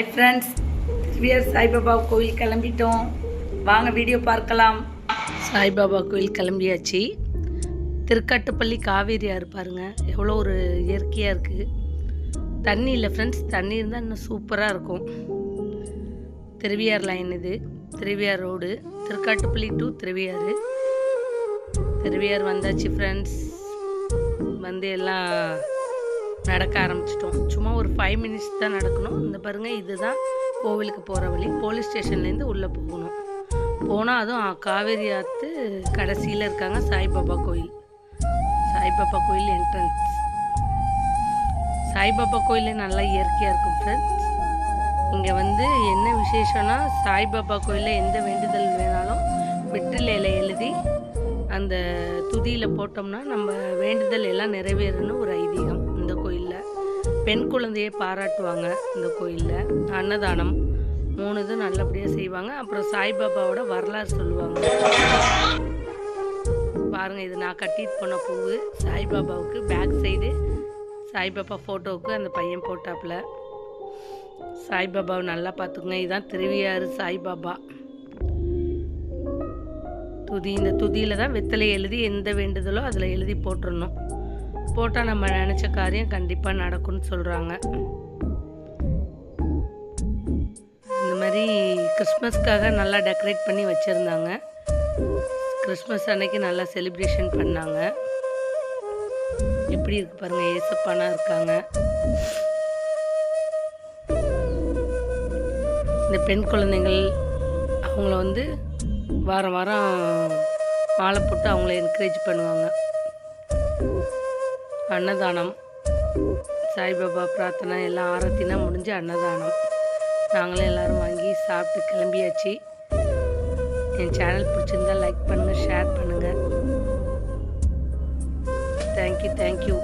Friends திருவியர் Saibaba கோயில் கிளம்பிட்டோம் வாங்க வீடியோ பார்க்கலாம் சாய்பாபா கோயில் கிளம்பியாச்சு திருக்காட்டுப்பள்ளி காவேரி ஆறு எவ்வளோ ஒரு இயற்கையாக இருக்குது தண்ணி இல்லை ஃப்ரெண்ட்ஸ் தண்ணி இருந்தால் இன்னும் சூப்பராக இருக்கும் திருவியார் லைன் இது. திருவியார் ரோடு திருக்காட்டுப்பள்ளி டு திருவியார் திருவியார் வந்தாச்சு ஃப்ரெண்ட்ஸ் வந்து எல்லாம் நடக்க ஆரம்பிச்சிட்டோம். சும்மா ஒரு ஃபைவ் மினிட்ஸ் தான் நடக்கணும். இந்த பாருங்க இதுதான் கோவிலுக்கு போகிற வழி. போலீஸ் ஸ்டேஷன்லேருந்து உள்ளே போகணும். போனால் அதுவும் காவேரி ஆற்று கடைசியில் இருக்காங்க சாய்பாபா கோயில். சாய்பாபா கோயில் என்ட்ரன்ஸ் சாய்பாபா கோயிலே நல்லா இயற்கையாக இருக்கும் ஃப்ரெண்ட்ஸ் இங்கே வந்து என்ன விசேஷம்னா சாய்பாபா கோயிலில் எந்த வேண்டுதல் வேணாலும் வெற்றிலையில் எழுதி அந்த துதியில் போட்டோம்னா நம்ம வேண்டுதல் எல்லாம் நிறைவேறணும் ஒரு ஐடியா பெண் குழந்தையை பாராட்டுவாங்க இந்த கோயிலில். அன்னதானம். மூணு இது நல்லபடியாக செய்வாங்க. அப்புறம் சாய்பாபாவோட வரலாறு சொல்லுவாங்க. பாருங்க இது நான் கட்டிட்டு போன பூவு. சாய்பாபாவுக்கு பேக் சைடு. சாய்பாபா ஃபோட்டோவுக்கு அந்த பையன் போட்டாப்புல. சாய்பாபாவை நல்லா பார்த்துக்குங்க. இதுதான் திருவியாறு சாய்பாபா. துதி இந்த துதியில் தான் வெத்தலை எழுதி எந்த வேண்டுதலோ அதில் எழுதி போட்டுடணும் போட்டால் நம்ம நினச்ச காரியம் கண்டிப்பாக நடக்கும்னு சொல்கிறாங்க இந்த மாதிரி கிறிஸ்மஸ்க்காக நல்லா டெக்கரேட் பண்ணி வச்சுருந்தாங்க. கிறிஸ்மஸ் அன்னைக்கு நல்லா செலிப்ரேஷன் பண்ணாங்க. எப்படி இருக்கு பாருங்க ஏசப்பானா இருக்காங்க. இந்த பெண் குழந்தைகள் அவங்கள வந்து வாரம் வாரம் மாலை போட்டு அவங்கள என்கரேஜ் பண்ணுவாங்க. அன்னதானம். சாய்பாபா பிரார்த்தனை எல்லாம் ஆரத்தினா முடிஞ்சு அன்னதானம். நாங்களும் எல்லோரும் வாங்கி சாப்பிட்டு கிளம்பியாச்சு. என் சேனல் பிடிச்சிருந்தா லைக் பண்ணுங்கள் ஷேர் பண்ணுங்கள் தேங்க்யூ தேங்க்யூ